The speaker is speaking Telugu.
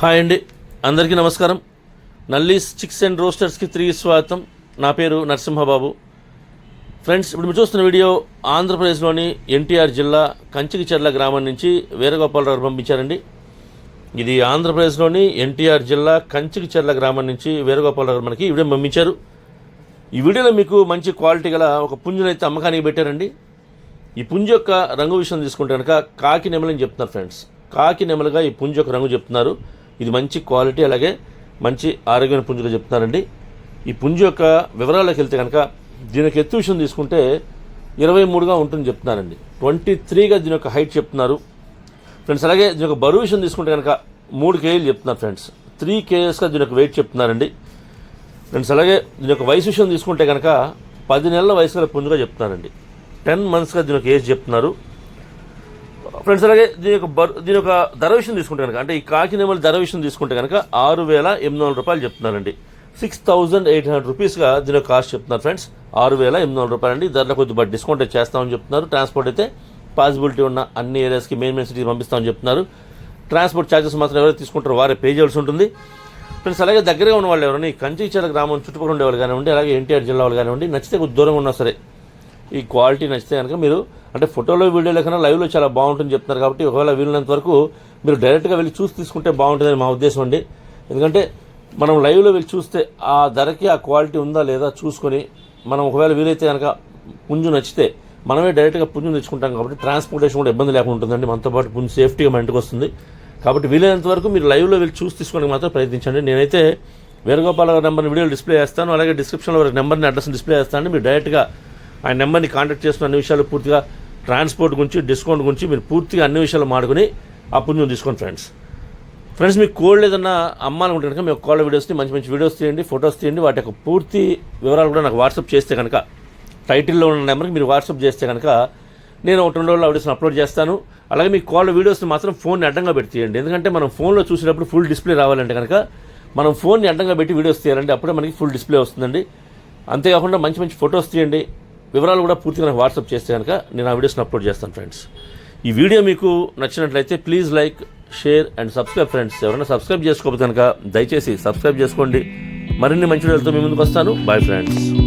హాయ్ అండి. అందరికీ నమస్కారం. నల్లీస్ చిక్స్ అండ్ రోస్టర్స్కి తిరిగి స్వాగతం. నా పేరు నరసింహబాబు. ఫ్రెండ్స్ ఇప్పుడు మీరు చూస్తున్న వీడియో ఆంధ్రప్రదేశ్లోని ఎన్టీఆర్ జిల్లా కంచికిచెర్ల గ్రామం నుంచి వీరగోపాలరావు పంపించారండి. ఇది ఆంధ్రప్రదేశ్లోని ఎన్టీఆర్ జిల్లా కంచికిచెర్ల గ్రామం నుంచి వీరగోపాలరావు మనకి ఈ వీడియో పంపించారు. ఈ వీడియోలో మీకు మంచి క్వాలిటీ గల ఒక పుంజునైతే అమ్మకానికి పెట్టారండి. ఈ పుంజ యొక్క రంగు విషయం తీసుకుంటే కనుక కాకి నెమలని చెప్తున్నారు ఫ్రెండ్స్. కాకి నెమలుగా ఈ పుంజ యొక్క రంగు చెప్తున్నారు. ఇది మంచి క్వాలిటీ అలాగే మంచి ఆరోగ్యమైన పుంజుగా చెప్తున్నారండి. ఈ పుంజ యొక్క వివరాలకు వెళ్తే కనుక దీని యొక్క ఎత్తు విషయం తీసుకుంటే ఇరవై మూడుగా ఉంటుంది చెప్తున్నారండి. ట్వంటీ త్రీగా దీని యొక్క హైట్ చెప్తున్నారు. ఫ్రెండ్స్ అలాగే దీని యొక్క బరువు విషయం తీసుకుంటే కనుక మూడు కేజీలు చెప్తున్నారు ఫ్రెండ్స్. త్రీ కేజెస్గా దీని యొక్క వెయిట్ చెప్తున్నారండి. ఫ్రెండ్స్ అలాగే దీని యొక్క వయసు విషయం తీసుకుంటే కనుక పది నెలల వయసు గల పుంజుగా చెప్తున్నారండి. టెన్ మంత్స్గా దీని యొక్క ఏజ్ చెప్తున్నారు. ఫ్రెండ్స్ అలాగే దీని యొక్క బరు దీని యొక్క ధర విషయం తీసుకుంటే కనుక అంటే ఈ కాకినేమల ధర విషయం తీసుకుంటే కనుక ఆరు వేల ఎనిమిది వందల రూపాయలు చెప్తున్నారండి. సిక్స్ థౌజండ్ ఎయిట్ హండ్రెడ్ రూపీస్గా దీని యొక్క కాస్ట్ చెప్తున్నారు ఫ్రెండ్స్. ఆరు వేల ఎనిమిది వందల రూపాయలు అండి. ధరలో కొద్దిగా డిస్కౌంట్ అయితే చేస్తామని చెప్తున్నారు. ట్రాన్స్పోర్ట్ అయితే పాసిబిలిటీ ఉన్న అన్ని ఏరియాస్కి మెయిన్ మెయిన్ సిటీకి పంపిస్తామని చెప్తున్నారు. ట్రాన్స్పోర్ట్ ఛార్జెస్ మాత్రం ఎవరైతే తీసుకుంటారో వారే పే చేయాల్సి ఉంటుంది. ఫ్రెండ్స్ అలాగే దగ్గరగా ఉన్న వాళ్ళు ఎవరైనా ఈ గ్రామం చుట్టుపక్కల ఉండే వాళ్ళు కానివ్వండి అలాగే ఎన్టీఆర్ జిల్లా వాళ్ళు కానివ్వండి నచ్చితే కొద్ది దూరంగా ఉన్నా సరే ఈ క్వాలిటీ నచ్చితే కనుక మీరు అంటే ఫోటోలో వీడియోలో కన్నా లైవ్లో చాలా బాగుంటుంది చెప్తున్నారు కాబట్టి ఒకవేళ వీలున్నంత వరకు మీరు డైరెక్ట్గా వెళ్ళి చూసి తీసుకుంటే బాగుంటుందని మా ఉద్దేశం అండి. ఎందుకంటే మనం లైవ్లో వెళ్ళి చూస్తే ఆ ధరకి ఆ క్వాలిటీ ఉందా లేదా చూసుకొని మనం ఒకవేళ వీలైతే కనుక పుంజు నచ్చితే మనమే డైరెక్ట్గా పుంజు తెచ్చుకుంటాం కాబట్టి ట్రాన్స్పోర్టేషన్ కూడా ఇబ్బంది లేకుండా ఉంటుందండి. మనతో పాటు పుంజు సేఫ్టీగా మన ఇంటికి వస్తుంది. కాబట్టి వీలైనంత వరకు మీరు లైవ్లో వెళ్ళి చూసి తీసుకోవడానికి మాత్రం ప్రయత్నించండి. నేనైతే వేణుగోపాల గారి నెంబర్ని వీడియో డిస్ప్లే చేస్తాను. అలాగే డిస్క్రిప్షన్లో వారి నెంబర్ని అడ్రస్ని డిస్ప్లే చేస్తాను. మీరు డైరెక్ట్గా ఆ నెంబర్ని కాంటాక్ట్ చేసుకున్న అన్ని విషయాలు పూర్తిగా ట్రాన్స్పోర్ట్ గురించి డిస్కౌంట్ గురించి మీరు పూర్తిగా అన్ని విషయాలు మాడుకుని ఆ పుణ్యం తీసుకోండి ఫ్రెండ్స్ ఫ్రెండ్స్ మీకు కోల్డ్ ఏదన్నా అమ్మాలనుకుంటే కనుక మీకు కోళ్ళ వీడియోస్ని మంచి మంచి వీడియోస్ తీయండి ఫొటోస్ తీయండి. వాటి యొక్క పూర్తి వివరాలు కూడా నాకు వాట్సాప్ చేస్తే కనుక టైటిల్లో ఉన్న నెంబర్కి మీరు వాట్సాప్ చేస్తే కనుక నేను ఒక రెండు రోజుల్లో వీడియోస్ని అప్లోడ్ చేస్తాను. అలాగే మీ కాల్ వీడియోస్ని మాత్రం ఫోన్ని అడ్డంగా పెట్టి తీయండి. ఎందుకంటే మనం ఫోన్లో చూసేటప్పుడు ఫుల్ డిస్ప్లే రావాలంటే కనుక మనం ఫోన్ని అడ్డంగా పెట్టి వీడియోస్ తీయాలంటే అప్పుడే మనకి ఫుల్ డిస్ప్లే వస్తుందండి. అంతేకాకుండా మంచి మంచి ఫొటోస్ తీయండి. వివరాలు కూడా పూర్తిగా నాకు వాట్సాప్ చేస్తే కనుక నేను ఆ వీడియోస్ని అప్లోడ్ చేస్తాను ఫ్రెండ్స్ ఈ వీడియో మీకు నచ్చినట్లయితే please like share and subscribe friends ఎవరైనా సబ్స్క్రైబ్ చేసుకోకపోతే కనుక దయచేసి సబ్స్క్రైబ్ చేసుకోండి. మరిన్ని మంచి వీడియోలతో మీ ముందుకు వస్తాను. Bye friends